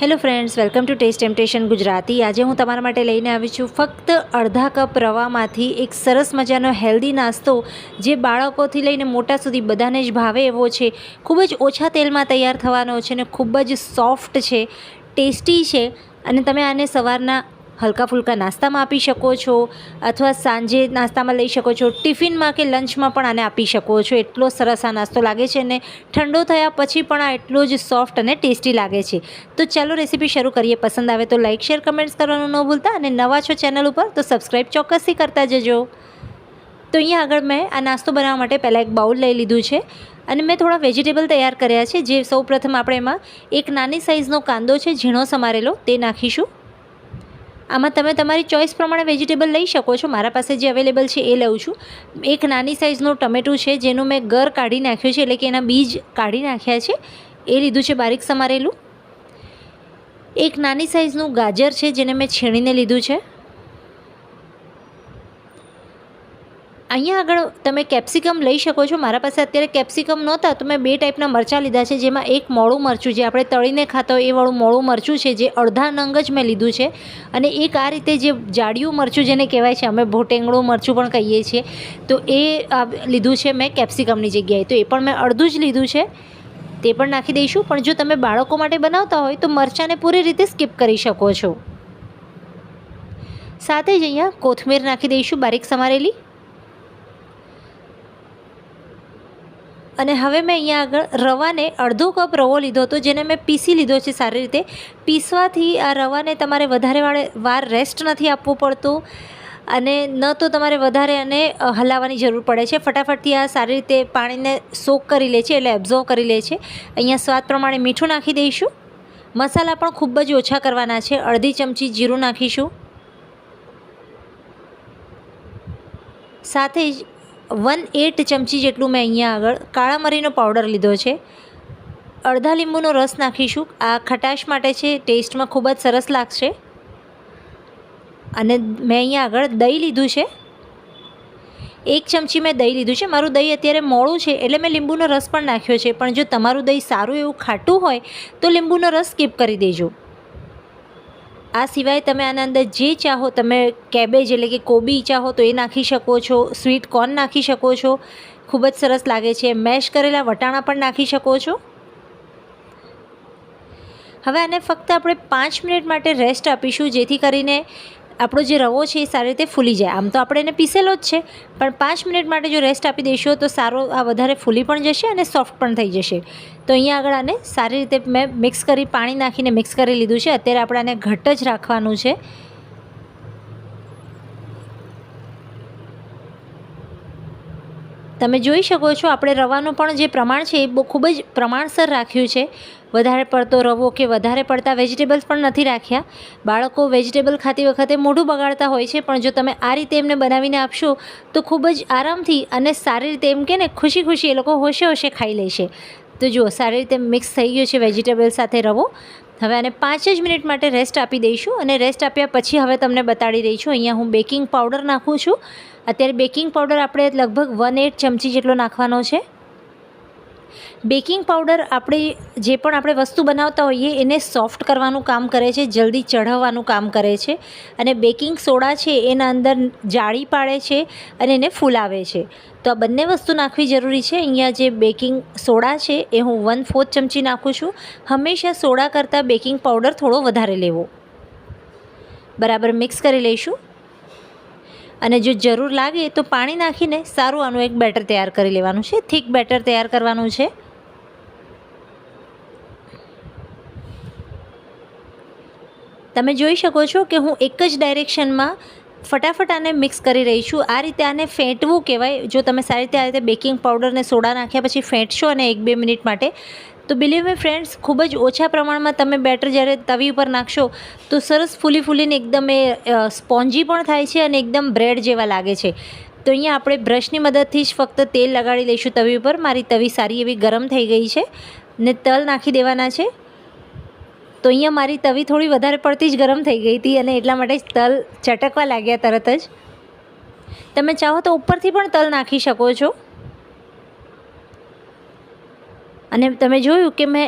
Hello friends welcome to taste temptation Gujarati આજે હું તમારા માટે લઈને આવી છું ફક્ત અડધા કપ રવામાંથી એક સરસ મજાનો હેલ્ધી નાસ્તો, જે બાળકોથી લઈને મોટા સુધી બધાને જ ભાવે એવો છે. ખૂબ જ ઓછા તેલમાં તૈયાર થવાનો છે અને ખૂબ જ સોફ્ટ છે ટેસ્ટી છે અને તમે આને સવારના હલકા ફુલકા નાસ્તામાં આપી શકો છો અથવા સાંજે નાસ્તામાં લઈ શકો છો. ટિફિનમાં કે લંચમાં પણ આને આપી શકો છો. એટલો સરસ આ નાસ્તો લાગે છે અને ઠંડો થયા પછી પણ આ એટલો જ સોફ્ટ અને ટેસ્ટી લાગે છે. તો ચાલો રેસીપી શરૂ કરીએ. પસંદ આવે તો લાઇક શેર, કમેન્ટ્સ કરવાનું ન ભૂલતા અને નવા છો ચેનલ ઉપર તો સબસ્ક્રાઈબ ચોક્કસથી કરતા જજો. તો અહીંયા આગળ મેં આ નાસ્તો બનાવવા માટે પહેલાં એક બાઉલ લઈ લીધું છે અને મેં થોડા વેજીટેબલ તૈયાર કર્યા છે. જે સૌપ્રથમ આપણે એમાં એક નાની સાઇઝનો કાંદો છે, ઝીણો સમારેલો, તે નાખીશું. આમાં તમે તમારી ચોઈસ પ્રમાણે વેજીટેબલ લઈ શકો છો. મારા પાસે જે અવેલેબલ છે એ લઉં છું. એક નાની સાઇઝનું ટમેટું છે, જેનું મેં ગર કાઢી નાખ્યું છે, એટલે કે એના બીજ કાઢી નાખ્યા છે. એ લીધું છે બારીક સમારેલું. એક નાની સાઇઝનું ગાજર છે, જેને મેં છીણીને લીધું છે. અહીંયા આગળ તમે કેપ્સિકમ લઈ શકો છો. મારા પાસે અત્યારે કેપ્સિકમ નહોતા, તો મેં બે ટાઈપના મરચાં લીધા છે, જેમાં એક મોળું મરચું જે આપણે તળીને ખાતા હોય એવાળું વાળું મોળું મરચું છે, જે અડધા નંગ જ મેં લીધું છે. અને એક આ રીતે જે જાડિયું મરચું જેને કહેવાય છે, અમે ભોટેંગળું મરચું પણ કહીએ છીએ, તો એ લીધું છે મેં કેપ્સિકમની જગ્યાએ. તો એ પણ મેં અડધું જ લીધું છે. તે પણ નાખી દઈશું. પણ જો તમે બાળકો માટે બનાવતા હોય, તો મરચાંને પૂરી રીતે સ્કીપ કરી શકો છો. સાથે જ અહીંયા કોથમીર નાખી દઈશું, બારીક સમારેલી. અને હવે મેં અહીંયા આગળ રવાને અડધો કપ રવો લીધો હતો, જેને મેં પીસી લીધો છે સારી રીતે. પીસવાથી આ રવાને તમારે વધારે વાર રેસ્ટ નથી આપવું પડતું અને ન તો તમારે વધારે અને હલાવવાની જરૂર પડે છે. ફટાફટથી આ સારી રીતે પાણીને સોક કરી લે છે, એટલે એબ્ઝોર્વ કરી લે છે. અહીંયા સ્વાદ પ્રમાણે મીઠું નાખી દઈશું. મસાલા પણ ખૂબ જ ઓછા કરવાના છે. અડધી ચમચી જીરું નાખીશું. સાથે જ વન એટ ચમચી જેટલું મેં અહીંયા આગળ કાળા મરીનો પાવડર લીધો છે. અડધા લીંબુનો રસ નાખીશું. આ ખટાશ માટે છે, ટેસ્ટમાં ખૂબ જ સરસ લાગશે. અને મેં અહીંયા આગળ દહીં લીધું છે. એક ચમચી મેં દહીં લીધું છે. મારું દહીં અત્યારે મોડું છે, એટલે મેં લીંબુનો રસ પણ નાખ્યો છે. પણ જો તમારું દહીં સારું એવું ખાટું હોય, તો લીંબુનો રસ સ્કીપ કરી દેજો. આ સિવાય તમે આના અંદર જે ચાહો, તમે કેબેજ એટલે કે કોબી ચાહો તો એ નાખી શકો છો, સ્વીટ કોર્ન નાખી શકો છો. ખૂબ જ સરસ લાગે છે. મેશ કરેલા વટાણા પણ નાખી શકો છો. હવે આને ફક્ત આપણે પાંચ મિનિટ માટે રેસ્ટ આપીશું, જેથી કરીને આપણો જે રવો છે એ સારી રીતે ફૂલી જાય. આમ તો આપણે એને પીસેલો જ છે, પણ પાંચ મિનિટ માટે જો રેસ્ટ આપી દઈશું તો સારો આ વધારે ફૂલી પણ જશે અને સોફ્ટ પણ થઈ જશે. તો અહીંયા આગળ આને સારી રીતે મેં મિક્સ કરી, પાણી નાખીને મિક્સ કરી લીધું છે. અત્યારે આપણે આને ઘટ્ટ જ રાખવાનું છે. તમે જોઈ શકો છો, આપણે રવાનું પણ જે પ્રમાણ છે એ બહુ ખૂબ જ પ્રમાણસર રાખ્યું છે. વધારે પડતો રવો કે વધારે પડતા વેજીટેબલ્સ પણ નથી રાખ્યા. બાળકો વેજીટેબલ ખાતી વખતે મોઢું બગાડતા હોય છે, પણ જો તમે આ રીતે એમને બનાવીને આપશો, તો ખૂબ જ આરામથી અને સારી રીતે એમ કે ને ખુશી ખુશી એ લોકો હોશે હોશે ખાઈ લેશે તો જુઓ, સારી રીતે મિક્સ થઈ ગયું છે વેજીટેબલ સાથે રવો. હવે આને પાંચ જ મિનિટ માટે રેસ્ટ આપી દઈશું અને રેસ્ટ આપ્યા પછી હવે તમને બતાડી રહી છું, અહીંયા હું બેકિંગ પાવડર નાખું છું. અત્યારે બેકિંગ પાવડર આપણે લગભગ વન એટ ચમચી જેટલો નાખવાનો છે. બેકિંગ પાવડર આપણે જે પણ આપણે વસ્તુ બનાવતા હોઈએ, એને સોફ્ટ કરવાનું કામ કરે છે, જલ્દી ચઢાવવાનું કામ કરે છે અને બેકિંગ સોડા છે, એના અંદર જાળી પાડે છે અને એને ફૂલાવે છે. તો આ બંને વસ્તુ નાખવી જરૂરી છે. અહીંયા જે બેકિંગ સોડા છે, એ હું વન ફોર્થ ચમચી નાખું છું. હંમેશા સોડા કરતાં બેકિંગ પાવડર થોડો વધારે લેવો. બરાબર મિક્સ કરી લઈશું. અને જો જરૂર લાગે તો પાણી નાખીને સારું આનું એક બેટર તૈયાર કરી લેવાનું છે. થીક બેટર તૈયાર કરવાનું છે. તમે જોઈ શકો છો કે હું એક જ ડાયરેક્શનમાં ફટાફટ આને મિક્સ કરી રહી છું. આ રીતે આને ફેંટવું કહેવાય. જો તમે સારી રીતે આ રીતે બેકિંગ પાવડરને સોડા નાખ્યા પછી ફેંટશો અને એક બે મિનિટ માટે તો બિલીવ મે ફ્રેન્ડ્સ ખૂબ જ ઓછા પ્રમાણમાં તમે બેટર જ્યારે તવી ઉપર નાખશો, તો સરસ ફૂલી ફૂલીને એકદમ એ સ્પોન્જી પણ થાય છે અને એકદમ બ્રેડ જેવા લાગે છે. તો અહીંયા આપણે બ્રશની મદદથી જ ફક્ત તેલ લગાડી લઈશું તવી ઉપર. મારી તવી સારી એવી ગરમ થઈ ગઈ છે ને તલ નાખી દેવાના છે. તો અહીંયા મારી તવી થોડી વધારે પડતી જ ગરમ થઈ ગઈ હતી અને એટલા માટે તલ ચટકવા લાગ્યા તરત જ. તમે ચાહો તો ઉપરથી પણ તલ નાખી શકો છો. અને તમે જોયું કે મેં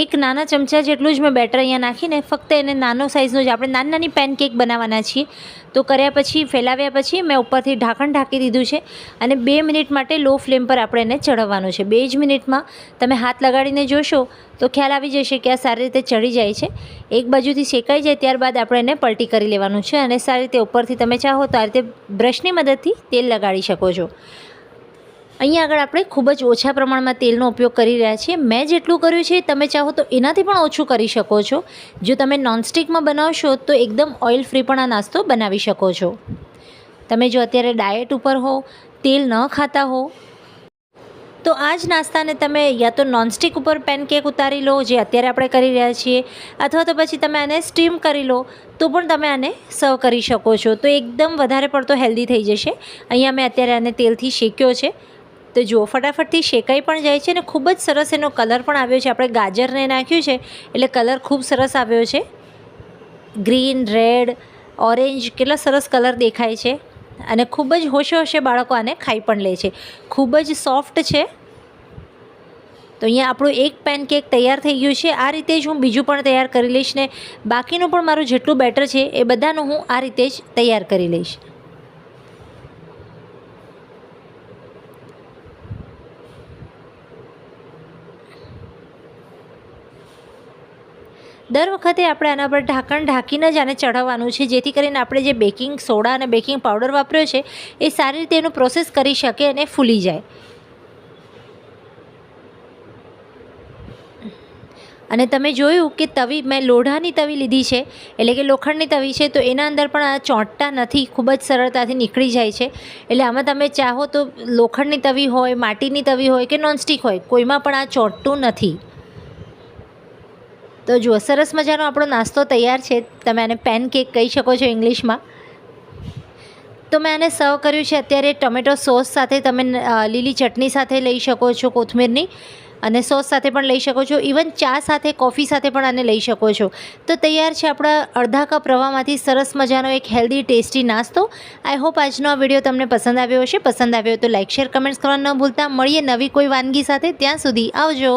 એક નાના ચમચા જેટલું જ મેં બેટર અહીંયા નાખીને ફક્ત એને નાનો સાઇઝનો જ આપણે નાની નાની પેનકેક બનાવવાના છીએ. તો કર્યા પછી, ફેલાવ્યા પછી મેં ઉપરથી ઢાંકણ ઢાંકી દીધું છે અને બે મિનિટ માટે લો ફ્લેમ પર આપણે એને ચડવવાનું છે. બે જ મિનિટમાં તમે હાથ લગાડીને જોશો તો ખ્યાલ આવી જશે કે આ સારી રીતે ચડી જાય છે. એક બાજુથી શેકાઈ જાય ત્યારબાદ આપણે એને પલટી કરી લેવાનું છે અને સારી રીતે ઉપરથી તમે ચાહો તો આ રીતે બ્રશની મદદથી તેલ લગાડી શકો છો. અહીંયા આગળ આપણે ખૂબ જ ઓછા પ્રમાણમાં તેલનો ઉપયોગ કરી રહ્યા છીએ. મેં જેટલું કર્યું છે તમે ચાહો તો એનાથી પણ ઓછું કરી શકો છો. જો તમે નોનસ્ટિકમાં બનાવશો તો એકદમ ઓઇલ ફ્રી પણ આ નાસ્તો બનાવી શકો છો. તમે જો અત્યારે ડાયટ ઉપર હો, તેલ ન ખાતા હો, તો આ જ નાસ્તાને તમે યા તો નોનસ્ટિક ઉપર પેનકેક ઉતારી લો, જે અત્યારે આપણે કરી રહ્યા છીએ, અથવા તો પછી તમે આને સ્ટીમ કરી લો, તો પણ તમે આને સર્વ કરી શકો છો. તો એકદમ વધારે પડતો હેલ્ધી થઈ જશે. અહીંયા મેં અત્યારે આને તેલથી શેક્યો છે. તો જુઓ, ફટાફટથી શેકાઈ પણ જાય છે અને ખૂબ જ સરસ એનો કલર પણ આવ્યો છે. આપણે ગાજરને નાખ્યું છે, એટલે કલર ખૂબ સરસ આવ્યો છે. ગ્રીન, રેડ, ઓરેન્જ, કેટલા સરસ કલર દેખાય છે અને ખૂબ જ હોશે હોશે બાળકો આને ખાઈ પણ લે છે. ખૂબ જ સોફ્ટ છે. તો અહીંયા આપણું એક પેનકેક તૈયાર થઈ ગયું છે. આ રીતે જ હું બીજું પણ તૈયાર કરી લઈશ ને બાકીનું પણ મારું જેટલું બેટર છે એ બધાનું હું આ રીતે જ તૈયાર કરી લઈશ. દર વખતે આપણે આના પર ઢાંકણ ઢાંકીને જ આને ચઢાવવાનું છે, જેથી કરીને આપણે જે બેકિંગ સોડા અને બેકિંગ પાવડર વાપર્યો છે, એ સારી રીતે એનું પ્રોસેસ કરી શકે અને ફૂલી જાય. અને તમે જોયું કે તવી, મેં લોઢાની તવી લીધી છે, એટલે કે લોખંડની તવી છે, તો એના અંદર પણ આ ચોંટતા નથી, ખૂબ જ સરળતાથી નીકળી જાય છે. એટલે આમાં તમે ચાહો તો લોખંડની તવી હોય, માટીની તવી હોય કે નોનસ્ટિક હોય, કોઈમાં પણ આ ચોંટતું નથી. તો જુઓ, સરસ મજાનો આપણો નાસ્તો તૈયાર છે. તમે આને પેન કેક કહી શકો છો ઇંગ્લિશમાં. તો મેં આને સર્વ કર્યું છે. અત્યારે ટમેટો સોસ સાથે તમે લીલી ચટણી સાથે લઈ શકો છો કોથમીરની. અને સોસ સાથે પણ લઈ શકો છો. ઇવન ચા સાથે, કોફી સાથે પણ આને લઈ શકો છો. તો તૈયાર છે આપણા અડધા કપ રવામાંથી સરસ મજાનો એક હેલ્ધી ટેસ્ટી નાસ્તો. આઈ હોપ આજનો આ વીડિયો તમને પસંદ આવ્યો હશે. પસંદ આવ્યો તો લાઇક શેર કમેન્ટ્સ કરવાનું ન ભૂલતા. મળીએ નવી કોઈ વાનગી સાથે. ત્યાં સુધી આવજો.